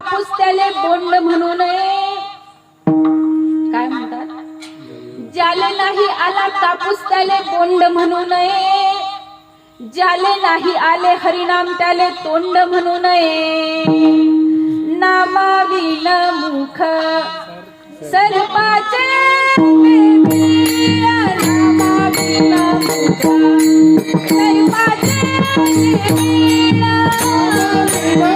पुसत्याले बोंड म्हणू नये काय म्हणतात? ज्याले नाही आला कापूस त्याले बोंड म्हणू नये ज्याले नाही आले हरिनाम त्याले तोंड म्हणू नये नामाविन मुख सर्पाचे नामाविन मुख सर्पाचे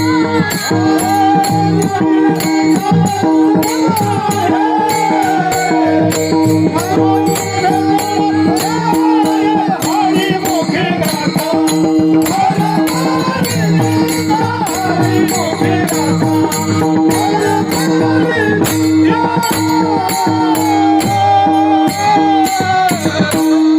Oh,